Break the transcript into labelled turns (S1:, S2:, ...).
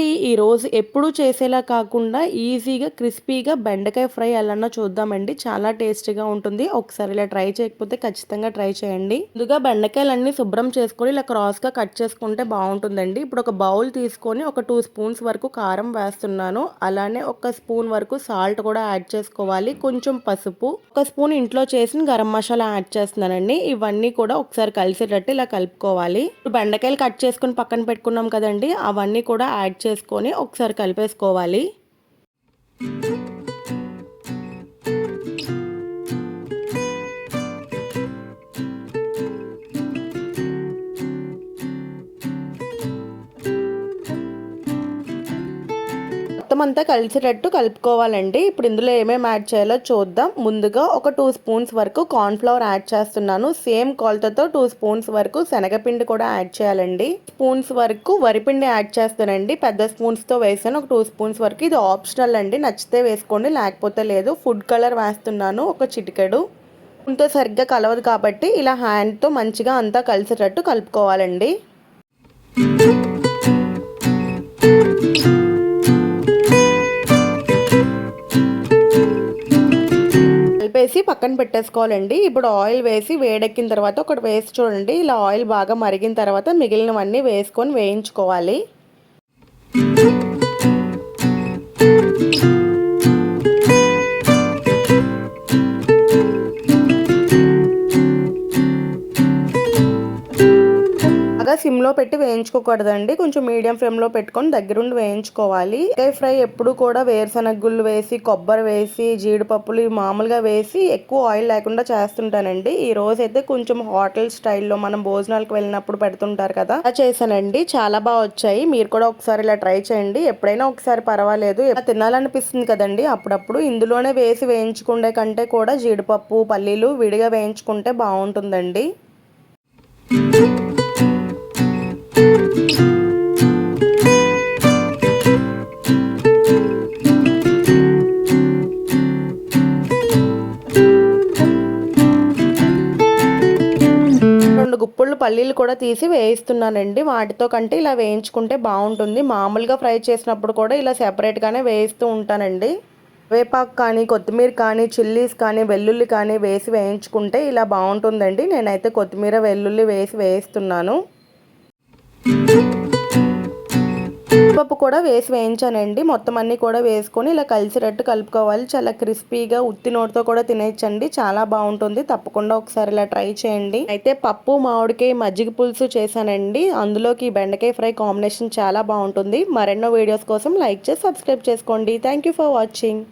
S1: రండి ఈరోజు ఎప్పుడు చేసేలా కాకుండా ఈజీగా క్రిస్పీగా బెండకాయ ఫ్రై ఎలా చూద్దామండి. చాలా టేస్టీగా ఉంటుంది. ఒకసారి ఇలా ట్రై చేయకపోతే ఖచ్చితంగా ట్రై చేయండి. ముందుగా బెండకాయలన్నీ శుభ్రం చేసుకొని ఇలా క్రాస్గా కట్ చేసుకుంటే బాగుంటుందండి. ఇప్పుడు ఒక బౌల్ తీసుకొని ఒక టూ స్పూన్స్ వరకు కారం వేస్తున్నాను. అలానే ఒక స్పూన్ వరకు సాల్ట్ కూడా యాడ్ చేసుకోవాలి. కొంచెం పసుపు ఒక స్పూన్ ఇంట్లో చేసిన గరం మసాలా యాడ్ చేస్తున్నానండి. ఇవన్నీ కూడా ఒకసారి కలిసేటట్టు ఇలా కలుపుకోవాలి. ఇప్పుడు బెండకాయలు కట్ చేసుకుని పక్కన పెట్టుకున్నాం కదండి అవన్నీ కూడా యాడ్ చేసుకొని ఒకసారి కలిపేసుకోవాలి. మొత్తం అంతా కలిసేటట్టు కలుపుకోవాలండి. ఇప్పుడు ఇందులో ఏమేమి యాడ్ చేయాలో చూద్దాం. ముందుగా ఒక టూ స్పూన్స్ వరకు కార్న్ఫ్లవర్ యాడ్ చేస్తున్నాను. సేమ్ కొలతతో టూ స్పూన్స్ వరకు శనగపిండి కూడా యాడ్ చేయాలండి. స్పూన్స్ వరకు వరిపిండి యాడ్ చేస్తానండి. పెద్ద స్పూన్స్తో వేసాను. ఒక టూ స్పూన్స్ వరకు ఇది ఆప్షనల్ అండి. నచ్చితే వేసుకోండి. లేకపోతే లేదు. ఫుడ్ కలర్ వేస్తున్నాను. ఒక చిటికెడు. స్పూన్తో సరిగ్గా కలవదు కాబట్టి ఇలా హ్యాండ్తో మంచిగా అంతా కలిసేటట్టు కలుపుకోవాలండి. కలిపేసి పక్కన పెట్టేసుకోవాలండి. ఇప్పుడు ఆయిల్ వేసి వేడెక్కిన తర్వాత ఒకటి వేసి చూడండి. ఇలా ఆయిల్ బాగా మరిగిన తర్వాత మిగిలినవన్నీ వేసుకొని వేయించుకోవాలి. బాగా సిమ్లో పెట్టి వేయించుకోకూడదండి. కొంచెం మీడియం ఫ్లేమ్లో పెట్టుకొని దగ్గరుండి వేయించుకోవాలి. వంకాయ ఫ్రై ఎప్పుడు కూడా వేరుశనగ గుళ్ళు వేసి కొబ్బరి వేసి జీడిపప్పులు మామూలుగా వేసి ఎక్కువ ఆయిల్ లేకుండా చేస్తుంటానండి. ఈ రోజు అయితే కొంచెం హోటల్ స్టైల్లో మనం భోజనాలకు వెళ్ళినప్పుడు పెడుతుంటారు కదా అలా చేశానండి. చాలా బాగా వచ్చాయి. మీరు కూడా ఒకసారి ఇలా ట్రై చేయండి. ఎప్పుడైనా ఒకసారి పర్వాలేదు. తినాలనిపిస్తుంది కదండి. అప్పుడప్పుడు ఇందులోనే వేసి వేయించుకుండే కంటే కూడా జీడిపప్పు పల్లీలు విడిగా వేయించుకుంటే బాగుంటుందండి. గుప్పుళ్ళు పల్లీలు కూడా తీసి వేయిస్తున్నానండి. వాటితో కంటే ఇలా వేయించుకుంటే బాగుంటుంది. మామూలుగా ఫ్రై చేసినప్పుడు కూడా ఇలా సెపరేట్గానే వేయిస్తూ ఉంటానండి. వేపాకు కానీ కొత్తిమీర కానీ చిల్లీస్ కానీ వెల్లుల్లి కానీ వేసి వేయించుకుంటే ఇలా బాగుంటుందండి. నేనైతే కొత్తిమీర వెల్లుల్లి వేసి వేయిస్తున్నాను. పప్పు కూడా వేసి వేయించానండి. మొత్తం అన్నీ కూడా వేసుకొని ఇలా కలిసినట్టు కలుపుకోవాలి. చాలా క్రిస్పీగా ఉత్తి నోటితో కూడా తినేయచ్చండి. చాలా బాగుంటుంది. తప్పకుండా ఒకసారి ఇలా ట్రై చేయండి. అయితే పప్పు మామిడికాయ మజ్జిగ పులుసు చేశానండి. అందులోకి బెండకాయ ఫ్రై కాంబినేషన్ చాలా బాగుంటుంది. మరెన్నో వీడియోస్ కోసం లైక్ చేసి సబ్స్క్రైబ్ చేసుకోండి. Thank for watching.